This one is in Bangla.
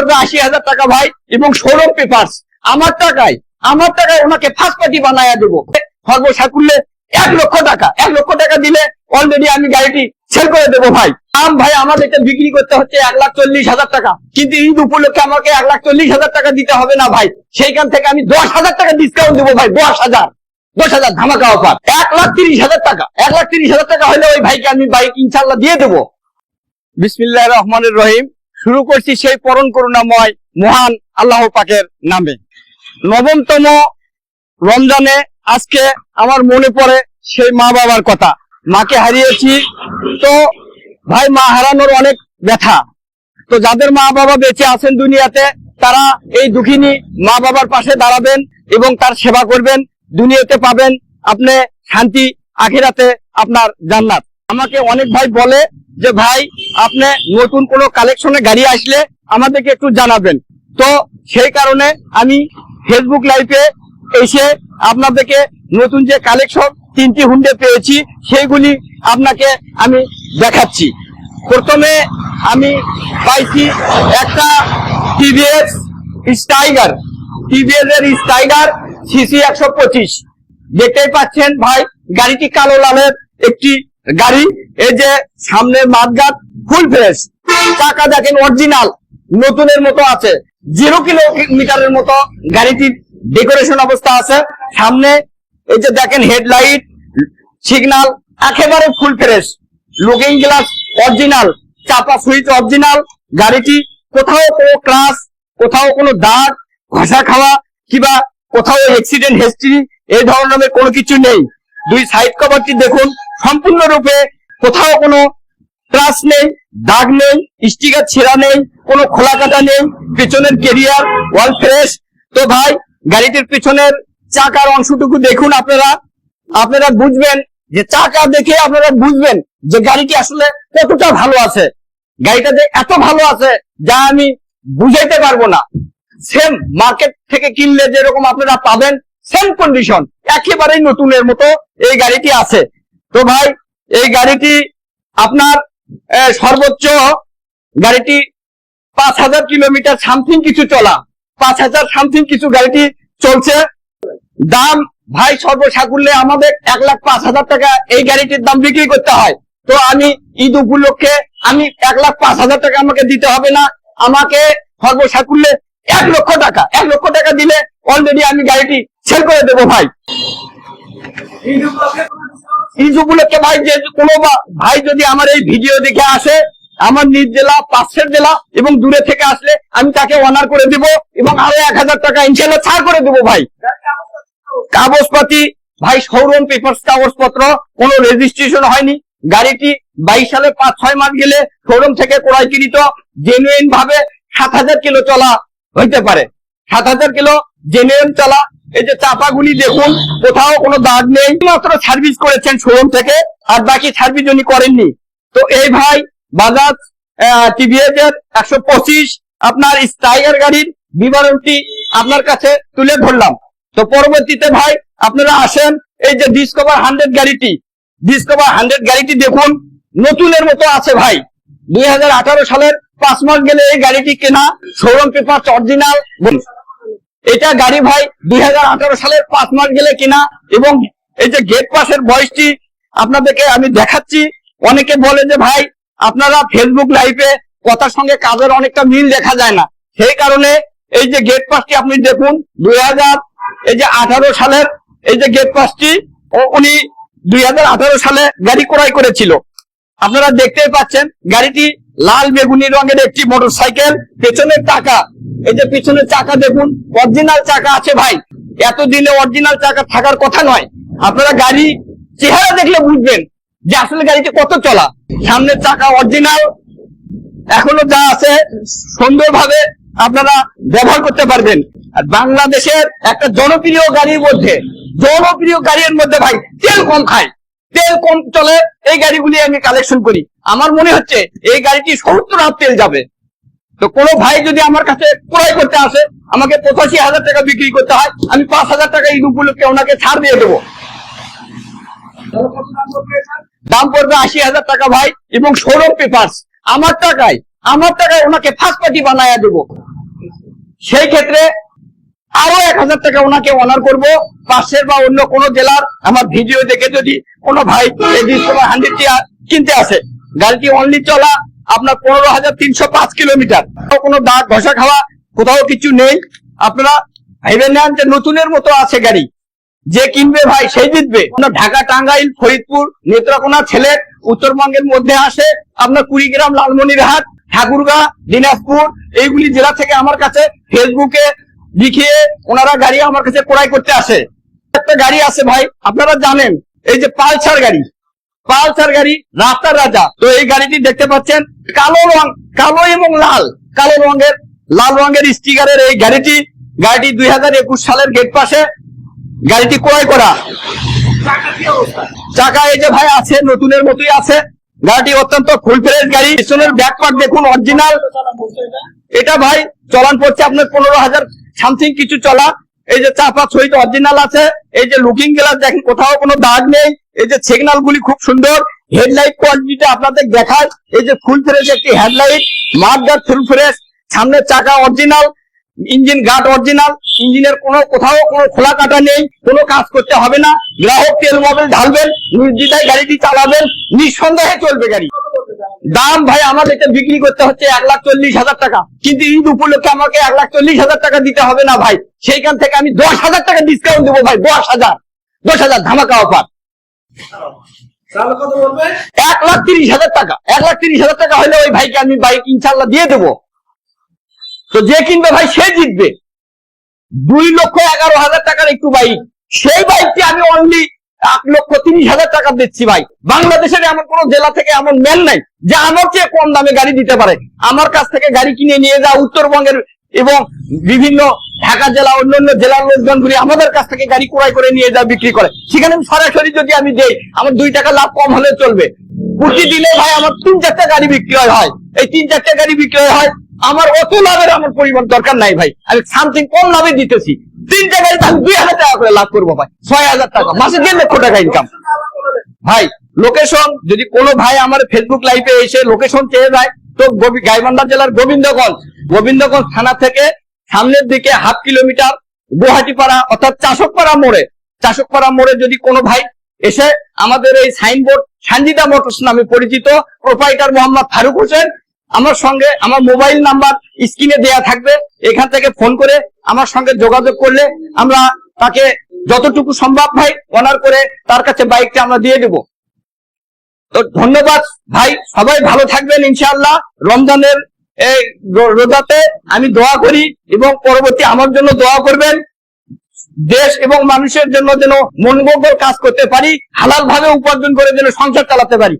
পড়বে আশি হাজার টাকা ভাই এবং শোরুম পেপারস আমার টাকায় আমার টাকায় ওনাকে ফার্স্ট পার্টি বানায়া দেবো। সর্বসাকুল্যে এক লক্ষ টাকা, এক লক্ষ টাকা দিলে অলরেডি আমি গাড়িটি সেল করে দেবো ভাই। আম ভাই, আমাদেরকে বিক্রি করতে হচ্ছে এক লাখ চল্লিশ হাজার টাকা। কিন্তু ঈদ উপলক্ষে আমাকে এক লাখ চল্লিশ হাজার টাকা দিতে হবে না ভাই। সেইখান থেকে আমি দশ হাজার টাকা ডিসকাউন্ট দেবো ভাই, দশ হাজার। দশ হাজার ধামাকা অফার এক লাখ তিরিশ হাজার টাকা, এক লাখ তিরিশ হাজার টাকা হলে ওই ভাইকে আমি বাইক ইনশাল্লাহ দিয়ে দেবো। বিসমিল্লাহ রহমানের রহিম। শুরু করছি সেই পরম করুণাময় মহান আল্লাহ পাকের নামে। নবমতম রমজানে আজকে আমার মনে পড়ে সেই মা বাবার কথা। মাকে হারিয়েছি, তো ভাই মা হারানোর অনেক ব্যথা। তো যাদের মা বাবা বেঁচে আছেন দুনিয়াতে, তারা এই দুঃখিনী মা বাবার পাশে দাঁড়াবেন এবং তার সেবা করবেন। দুনিয়াতে পাবেন আপনি শান্তি, আখিরাতে আপনার জান্নাত। আমাকে অনেক ভাই বলে যে, ভাই, আপনি নতুন কোনো কালেকশনে গাড়ি আসলে আমাদেরকে একটু জানাবেন। তো সেই কারণে আমি ফেসবুক লাইভে এসে আপনাদেরকে নতুন যে কালেকশন তিনটি হুন্ডে পেয়েছি, সেইগুলি আপনাকে আমি দেখাচ্ছি। প্রথমে আমি পাইছি একটা টিভিএস স্টাইগার টিভিএস এর স্টাইগার সিসি একশো পঁচিশ। দেখতেই পাচ্ছেন ভাই, গাড়িটি কালো লালের, একটি গাড়ি, এই যে সামনের মাঠগাট ফুল ফ্রেশ চাকা দেখেন অরিজিনাল নতুনের মতো আছে। জিরো কিলোমিটারের মতো গাড়িটির ডেকোরেশন অবস্থা আছে। সামনে, এই যে দেখেন হেডলাইট সিগন্যাল একেবারে full fresh looking glass original চাপা সুইচ অরিজিনাল গাড়িটি কোথাও কোনো ক্লাস কোথাও কোনো দাগ, ঘষা খাওয়া, কিংবা কোথাও অ্যাক্সিডেন্ট হিস্ট্রি এই ধরনের কোনো কিছু নেই। দুই সাইড কভারটি দেখুন সম্পূর্ণরূপে কোথাও কোনো ক্রাস নেই, দাগ নেই, স্টিকার ছেঁড়া নেই, কোনো খোলা কাটা নেই, পেছনের কেরিয়ার ওয়াল ফ্রেশ তো ভাই, গাড়িটির পিছনের চাকার অংশটুকু দেখুন আপনারা। আপনারা বুঝবেন যে চাকা দেখে আপনারা বুঝবেন যে গাড়িটি আসলে কতটা ভালো আছে। গাড়িটা যে এত ভালো আছে যা আমি বুঝাইতে পারব না। সেম মার্কেট থেকে কিনলে যেরকম আপনারা পাবেন সেম কন্ডিশন একেবারেই নতুনের মতো এই গাড়িটি আছে। তো ভাই, এই গাড়িটি আপনার সর্বোচ্চ গাড়িটি পাঁচ হাজার কিলোমিটার সামথিং কিছু চলা। পাঁচ হাজার সামথিং কিছু গাড়িটি চলছে। দাম ভাই সর্বসাকুল্যে আমাদের এক লাখ পাঁচ হাজার টাকা এই গাড়িটির দাম বিক্রি করতে হয়। তো আমি ঈদ উপলক্ষে, আমি এক লাখ পাঁচ হাজার টাকা আমাকে দিতে হবে না। আমাকে সর্বসাকুল্যে এক লক্ষ টাকা, এক লক্ষ টাকা দিলে অলরেডি আমি গাড়িটি সেল করে দেবো ভাই। উপলক্ষে ভাই যে কোনো ভাই যদি আমার এই ভিডিও দেখে আসে, আমার নিজ জেলা, পাশের জেলা এবং দূরে থেকে আসলে আমি তাকে অনার করে দিব এবং আরও এক হাজার টাকা ইনশাল্লাহ ছাড় করে দেবো ভাই। কাগজপাতি, ভাই শোরুম পেপার্স কাগজপত্র, কোনো রেজিস্ট্রেশন হয়নি। গাড়িটি বাইশ সালে পাঁচ, ছয় মাস গেলে শোরুম থেকে ক্রয়কৃত জেনুইন ভাবে সাত হাজার কিলো চলা হইতে পারে। সাত হাজার কিলো জেনুইন চলা এই যে চাপাগুলি দেখুন, কোথাও কোনো দাগ নেই। মাত্র সার্ভিস করেছেন শোরুম থেকে, আর বাকি সার্ভিস উনি করেননি। তো এই ভাই বাজাজ টিভিএস এর একশো পঁচিশ, আপনার স্টাইগার গাড়ির বিবরণটি আপনার কাছে তুলে ধরলাম। তো পরবর্তীতে ভাই, আপনারা আসেন, এই যে ডিসকভার হান্ড্রেড গাড়িটি। ডিসকভার হান্ড্রেড গাড়িটি দেখুন, নতুনের মতো আছে ভাই। দুই হাজার আঠারো সালের পাঁচ মাস গেলে এই গাড়িটি কেনা শোরুম পেপার অরিজিনাল এটা গাড়ি ভাই দুই হাজার আঠারো সালের পাঁচ মাস গেলে কিনা এবং এই যে গেট পাসের বয়সটি আপনাদেরকে আমি দেখাচ্ছি। অনেকে বলে যে ভাই, আপনারা ফেসবুক লাইভে কথার সঙ্গে কাজের অনেকটা মিল দেখা যায় না। সেই কারণে এই যে গেট পাসটি আপনি দেখুন, দুই হাজার, এই যে আঠারো সালের এই যে গেট পাসটি উনি দুই হাজার আঠারো সালে গাড়ি ক্রয় করেছিল। আপনারা দেখতেই পাচ্ছেন, গাড়িটি লাল বেগুনি রঙের একটি মোটরসাইকেল পেছনের চাকা এই যে পিছনের চাকা দেখুন অরিজিনাল চাকা আছে ভাই। এতদিনে অরিজিনাল চাকা থাকার কথা নয়। আপনারা গাড়ি চেহারা দেখলে বুঝবেন যে আসলে গাড়িটি কত চলা। সামনের চাকা অরিজিনাল এখনও যা আছে, সুন্দরভাবে আপনারা ব্যবহার করতে পারবেন। আর বাংলাদেশের একটা জনপ্রিয় গাড়ির মধ্যে, জনপ্রিয় গাড়ির মধ্যে ভাই, তেল কম খায়। তেল কম চলে, এই গাড়িগুলি আমি কালেকশন করি। আমার মনে হচ্ছে এই গাড়িটি সত্তর হাত তেল যাবে। তো কোনো ভাই যদি আমার কাছে ক্রয় করতে আসে, আমাকে পঁচাশি হাজার টাকা বিক্রি করতে হয়, আমি পাঁচ হাজার টাকা ঈদ উপলক্ষে ওনাকে ছাড় দিয়ে দেবো। দাম পড়বে আশি হাজার টাকা ভাই, এবং শোরুম পেপার্স আমার টাকায় আমার টাকায় ওনাকে ফার্স্ট পার্টি বানায়া দেবো। সেই ক্ষেত্রে আরও এক হাজার টাকা ওনাকে অনার করব, পাশের বা অন্য কোনো জেলার, আমার ভিডিও দেখে যদি কোনো ভাই ডিসকভার কিনতে আসে, গাড়িটি অনলি চলা আপনার পনেরো হাজার তিনশো পাঁচ কিলোমিটার। কোনো দাগ ঘষা খাওয়া, কোথাও কিছু নেই। আপনারা ভেবে নেন যে নতুনের মতো আছে গাড়ি। যে কিনবে ভাই, সেই জিতবে। আপনার ঢাকা, টাঙ্গাইল, ফরিদপুর, নেত্রকোনা, ছেলে, উত্তরবঙ্গের মধ্যে আসে। আপনার কুড়িগ্রাম, লালমনিরহাট, ঠাকুরগাঁ, দিনাজপুর, এইগুলি জেলা থেকে আমার কাছে ফেসবুকে লিখিয়ে ওনারা গাড়ি আমার কাছে ক্রয় করতে আসে। একটা গাড়ি আছে ভাই, আপনারা জানেন, এই যে পালসার গাড়ি। পালসার গাড়ি, রাস্তার রাজা। তো এই গাড়িটি দেখতে পাচ্ছেন, কালো রং, কালো এবং লাল। কালো রঙের, লাল রঙের স্টিকারের এই গাড়িটি গাড়িটি দুই হাজার একুশ সালের গেট পাশে গাড়িটি ক্রয় করা। চাকা এই যে ভাই আছে, নতুনের মতোই আছে। গাড়িটি অত্যন্ত ফুল ফ্রেশ গাড়ি। পিছনের ব্যাক পার্ট দেখুন অরিজিনাল এটা ভাই, চলান পড়ছে আপনার পনেরো হাজার সামথিং কিছু চলা। এই যে চাপা সহিত অরিজিনাল আছে, এই যে লুকিং গ্লাস দেখেন কোথাও কোনো দাগ নেই, এই যে সিগন্যাল গুলি খুব সুন্দর হেডলাইট কোয়ালিটিটা আপনাদের দেখায়, এই যে ফুল ফ্রেশ একটি হেডলাইট মাঠগার্ড ফুল ফ্রেশ সামনের চাকা অরিজিনাল ইঞ্জিন গার্ড অরিজিনাল ইঞ্জিনের কোনো কোথাও কোনো খোলা কাটা নেই, কোনো কাজ করতে হবে না, গ্রাহক তেল মোবিল ঢালবেন, নির্দ্বিধায় গাড়িটি চালাবেন, নিঃসন্দেহে চলবে গাড়ি। দাম ভাই এটা বিক্রি করতে হচ্ছে এক লাখ চল্লিশ হাজার টাকা। কিন্তু ঈদ উপলক্ষে আমাকে এক লাখ চল্লিশ হাজার টাকা দিতে হবে না ভাই। সেইখান থেকে আমি দশ হাজার টাকা ডিসকাউন্ট দেবো ভাই দশ হাজার। দশ হাজার ধামাকা অফার এক লাখ তিরিশ হাজার টাকা। এক লাখ তিরিশ হাজার টাকা হলে ওই ভাইকে আমি বাইক ইনশাল্লাহ দিয়ে দেবো। তো যে কিনবে ভাই সে জিতবে। দুই লক্ষ এগারো হাজার টাকার একটু বাইক সেই বাইকটি আমি অনলি এক লক্ষ তিরিশ হাজার টাকা দিচ্ছি ভাই। বাংলাদেশের এমন কোন জেলা থেকে এমন মেল নাই যে আমার চেয়ে কম দামে গাড়ি দিতে পারে। আমার কাছ থেকে গাড়ি কিনে নিয়ে যা উত্তরবঙ্গের এবং বিভিন্ন ঢাকা জেলা, অন্যান্য জেলার লোকজনগুলি আমাদের কাছ থেকে গাড়ি ক্রয় করে নিয়ে যা বিক্রি করে। সেখানে সরাসরি যদি আমি দেই, আমার দুই টাকা লাভ কম হলে চলবে। প্রতি দিনে ভাই আমার তিন চারটা গাড়ি বিক্রয় হয় এই তিন চারটা গাড়ি বিক্রয় হয়, আমার অত লাভের আমার পরিমাণ দরকার নাই ভাই। আমি সামথিং কম লাভে দিতেছি। তিনটা গাড়িতে আমি দুই হাজার টাকা করে লাভ করব ভাই। ছয় হাজার টাকা। মাসে দেড় লক্ষ টাকা ইনকাম ভাই লোকেশন যদি কোনো ভাই আমার ফেসবুক লাইভে এসে লোকেশন চেয়ে যায়, তো গাইবান্ধা জেলার গোবিন্দগঞ্জ। গোবিন্দগঞ্জ থানা থেকে সামনের দিকে হাফ কিলোমিটার গুয়াহাটিপাড়া, অর্থাৎ চাষকপাড়া মোড়ে। চাষকপাড়া মোড়ে যদি কোনো ভাই এসে আমাদের এই সাইনবোর্ড সানজিদা মোটরস নামে পরিচিত প্রোপাইটার মোহাম্মদ ফারুক হোসেন আমার সঙ্গে আমার মোবাইল নাম্বার স্ক্রিনে দেয়া থাকবে। এখান থেকে ফোন করে আমার সঙ্গে যোগাযোগ করলে আমরা তাকে যতটুকু সম্ভব ভাই অনার করে তার কাছে বাইকটা আমরা দিয়ে দেব। তো ধন্যবাদ ভাই, সবাই ভালো থাকবেন ইনশাআল্লাহ। রমজানের এই রোজাতে আমি দোয়া করি এবং পরবর্তী আমার জন্য দোয়া করবেন। দেশ এবং মানুষের জন্য যেন মনমঙ্গল কাজ করতে পারি হালাল ভাবে উপার্জন করে যেন সংসার চালাতে পারি।